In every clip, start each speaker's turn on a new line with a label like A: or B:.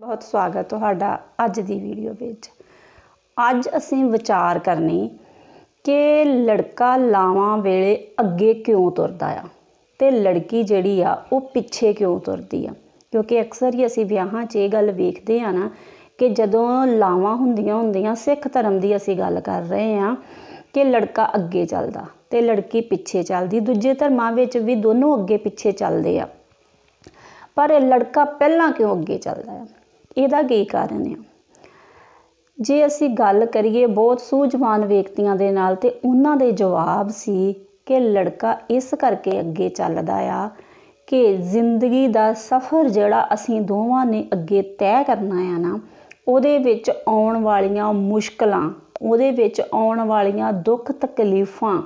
A: ਬਹੁਤ ਸਵਾਗਤ ਤੁਹਾਡਾ ਅੱਜ ਦੀ ਵੀਡੀਓ ਵਿੱਚ। ਅੱਜ ਅਸੀਂ ਵਿਚਾਰ ਕਰਨੀ ਕਿ ਲੜਕਾ ਲਾਵਾਂ ਵੇਲੇ ਅੱਗੇ ਕਿਉਂ ਤੁਰਦਾ ਆ ਤੇ ਲੜਕੀ ਜਿਹੜੀ ਆ ਉਹ ਪਿੱਛੇ ਕਿਉਂ ਤੁਰਦੀ ਆ? ਕਿਉਂਕਿ ਅਕਸਰ ਹੀ ਅਸੀਂ ਵਿਆਹਾਂ 'ਚ ਇਹ ਗੱਲ ਵੇਖਦੇ ਆ ਨਾ ਕਿ ਜਦੋਂ ਲਾਵਾਂ ਹੁੰਦੀਆਂ ਹੁੰਦੀਆਂ ਸਿੱਖ ਧਰਮ ਦੀ ਅਸੀਂ ਗੱਲ ਕਰ ਰਹੇ ਆ ਕਿ ਲੜਕਾ ਅੱਗੇ ਚੱਲਦਾ ਤੇ ਲੜਕੀ ਪਿੱਛੇ ਚੱਲਦੀ, ਦੂਜੇ ਧਰਮਾਂ ਵਿੱਚ ਵੀ ਦੋਨੋਂ ਅੱਗੇ ਪਿੱਛੇ ਚੱਲਦੇ ਆ। ਪਰ ਇਹ ਲੜਕਾ ਪਹਿਲਾਂ ਕਿਉਂ ਅੱਗੇ ਚੱਲਦਾ ਆ? ਇਹਦਾ ਕੀ ਕਾਰਨ ਹੈ ਜੇ ਅਸੀਂ ਗੱਲ ਕਰੀਏ ਬਹੁਤ ਸੂਝਵਾਨ ਵਿਅਕਤੀਆਂ ਦੇ ਨਾਲ ਤੇ ਉਹਨਾਂ ਦੇ ਜਵਾਬ ਸੀ ਕਿ ਲੜਕਾ ਇਸ ਕਰਕੇ ਅੱਗੇ ਚੱਲਦਾ ਆ ਕਿ ਜ਼ਿੰਦਗੀ ਦਾ ਸਫ਼ਰ ਜਿਹੜਾ ਅਸੀਂ ਦੋਵਾਂ ਨੇ ਅੱਗੇ ਤੈਅ ਕਰਨਾ ਆ ਨਾ, ਉਹਦੇ ਵਿੱਚ ਆਉਣ ਵਾਲੀਆਂ ਮੁਸ਼ਕਲਾਂ, ਉਹਦੇ ਵਿੱਚ ਆਉਣ ਵਾਲੀਆਂ ਦੁੱਖ ਤਕਲੀਫਾਂ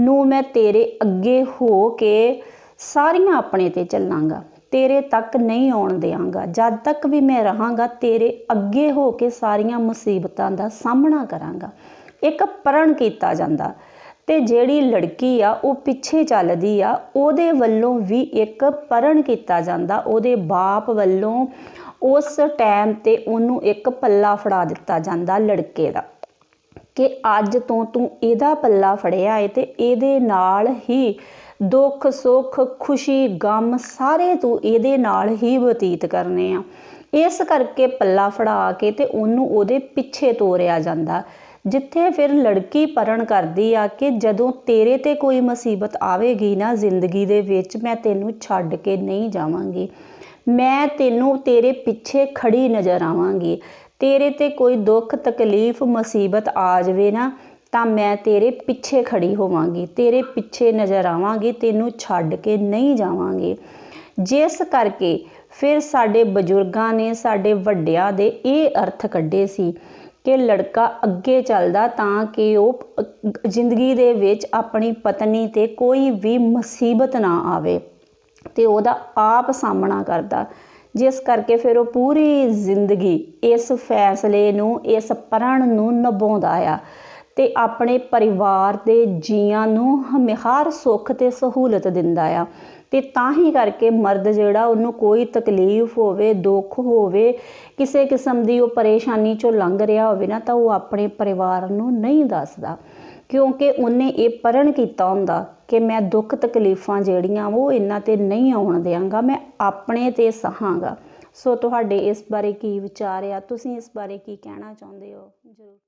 A: ਨੂੰ ਮੈਂ ਤੇਰੇ ਅੱਗੇ ਹੋ ਕੇ ਸਾਰੀਆਂ ਆਪਣੇ ਤੇ ਚੱਲਾਂਗਾ। ਤੇਰੇ ਤੱਕ ਨਹੀਂ ਆਉਣ ਦੇਵਾਂਗਾ ਜਦ ਤੱਕ ਵੀ ਮੈਂ ਰਹਾਂਗਾ, ਤੇਰੇ ਅੱਗੇ ਹੋ ਕੇ ਸਾਰੀਆਂ ਮੁਸੀਬਤਾਂ ਦਾ ਸਾਹਮਣਾ ਕਰਾਂਗਾ। ਇੱਕ ਪ੍ਰਣ ਕੀਤਾ ਜਾਂਦਾ, ਤੇ ਜਿਹੜੀ ਲੜਕੀ ਆ, ਉਹ ਪਿੱਛੇ ਚੱਲਦੀ ਆ, ਉਹਦੇ ਵੱਲੋਂ ਵੀ ਇੱਕ ਪਰਣ ਕੀਤਾ ਜਾਂਦਾ। ਉਹਦੇ ਬਾਪ ਵੱਲੋਂ ਉਸ ਟਾਈਮ ਤੇ ਉਹਨੂੰ ਇੱਕ ਪੱਲਾ ਫੜਾ ਦਿੱਤਾ ਜਾਂਦਾ ਲੜਕੇ ਦਾ ਕਿ ਅੱਜ ਤੋਂ ਤੂੰ ਇਹਦਾ ਪੱਲਾ ਫੜਿਆ ਏ ਤੇ ਇਹਦੇ ਨਾਲ ਹੀ ਦੁੱਖ, ਸੁੱਖ, ਖੁਸ਼ੀ, ਗਮ ਸਾਰੇ ਤੂੰ ਇਹਦੇ ਨਾਲ ਹੀ ਬਤੀਤ ਕਰਨੇ ਆ। ਇਸ ਕਰਕੇ ਪੱਲਾ ਫੜਾ ਕੇ ਤੇ ਉਹਨੂੰ ਉਹਦੇ ਪਿੱਛੇ ਤੋਰਿਆ ਜਾਂਦਾ। ਜਿੱਥੇ ਫਿਰ ਲੜਕੀ ਪਰਣ ਕਰਦੀ ਆ ਕਿ ਜਦੋਂ ਤੇਰੇ ਤੇ ਕੋਈ ਮੁਸੀਬਤ ਆਵੇਗੀ ਨਾ ਜ਼ਿੰਦਗੀ ਦੇ ਵਿੱਚ, ਮੈਂ ਤੈਨੂੰ ਛੱਡ ਕੇ ਨਹੀਂ ਜਾਵਾਂਗੀ। ਮੈਂ ਤੈਨੂੰ ਤੇਰੇ ਪਿੱਛੇ ਖੜੀ ਨਜ਼ਰ ਆਵਾਂਗੀ। ਤੇਰੇ ਤੇ ਕੋਈ ਦੁੱਖ, ਤਕਲੀਫ, ਮੁਸੀਬਤ ਆ ਜਾਵੇ ਨਾ ਤਾਂ ਮੈਂ ਤੇਰੇ ਪਿੱਛੇ ਖੜੀ ਹੋਵਾਂਗੀ, ਤੇਰੇ ਪਿੱਛੇ ਨਜ਼ਰ ਆਵਾਂਗੀ, ਤੈਨੂੰ ਛੱਡ ਕੇ ਨਹੀਂ ਜਾਵਾਂਗੀ। ਜਿਸ ਕਰਕੇ ਫਿਰ ਸਾਡੇ ਬਜ਼ੁਰਗਾਂ ਨੇ ਸਾਡੇ ਵੱਡਿਆਂ ਦੇ ਇਹ ਅਰਥ ਕੱਢੇ ਸੀ ਕਿ ਲੜਕਾ ਅੱਗੇ ਚੱਲਦਾ ਤਾਂ ਕਿ ਉਹ ਜ਼ਿੰਦਗੀ ਦੇ ਵਿੱਚ ਆਪਣੀ ਪਤਨੀ ਤੇ ਕੋਈ ਵੀ ਮੁਸੀਬਤ ਨਾ ਆਵੇ ਤੇ ਉਹਦਾ ਆਪ ਸਾਹਮਣਾ ਕਰਦਾ। ਜਿਸ ਕਰਕੇ ਫਿਰ ਉਹ ਪੂਰੀ ਜ਼ਿੰਦਗੀ ਇਸ ਫੈਸਲੇ ਨੂੰ, ਇਸ ਪ੍ਰਣ ਨੂੰ ਨਿਭਾਉਂਦਾ ਆ। ਤੇ ਆਪਣੇ ਪਰਿਵਾਰ ਦੇ ਜੀਆਂ ਨੂੰ ਹਰ ਸੁੱਖ ਤੇ ਸਹੂਲਤ ਦਿੰਦਾ ਆ। ਤੇ ਤਾਂ ਹੀ ਕਰਕੇ ਮਰਦ ਜਿਹੜਾ, ਉਹਨੂੰ ਕੋਈ ਤਕਲੀਫ ਹੋਵੇ, ਦੁੱਖ ਹੋਵੇ, ਕਿਸੇ ਕਿਸਮ ਦੀ ਉਹ ਪਰੇਸ਼ਾਨੀ ਚੋਂ ਲੰਘ ਰਿਹਾ ਹੋਵੇ ਨਾ, ਤਾਂ ਉਹ ਆਪਣੇ ਪਰਿਵਾਰ ਨੂੰ ਨਹੀਂ ਦੱਸਦਾ। ਕਿਉਂਕਿ ਉਹਨੇ ਇਹ ਪ੍ਰਣ ਕੀਤਾ ਹੁੰਦਾ ਕਿ ਮੈਂ ਦੁੱਖ ਤਕਲੀਫਾਂ ਜਿਹੜੀਆਂ ਉਹ ਇਹਨਾਂ ਤੇ ਨਹੀਂ ਆਉਣ ਦਿਆਂਗਾ, ਮੈਂ ਆਪਣੇ ਤੇ ਸਹਾਂਗਾ। ਸੋ ਤੁਹਾਡੇ ਇਸ ਬਾਰੇ ਕੀ ਵਿਚਾਰ ਆ? ਤੁਸੀਂ ਇਸ ਬਾਰੇ ਕੀ ਕਹਿਣਾ ਚਾਹੁੰਦੇ ਹੋ? ਜ਼ਰੂਰ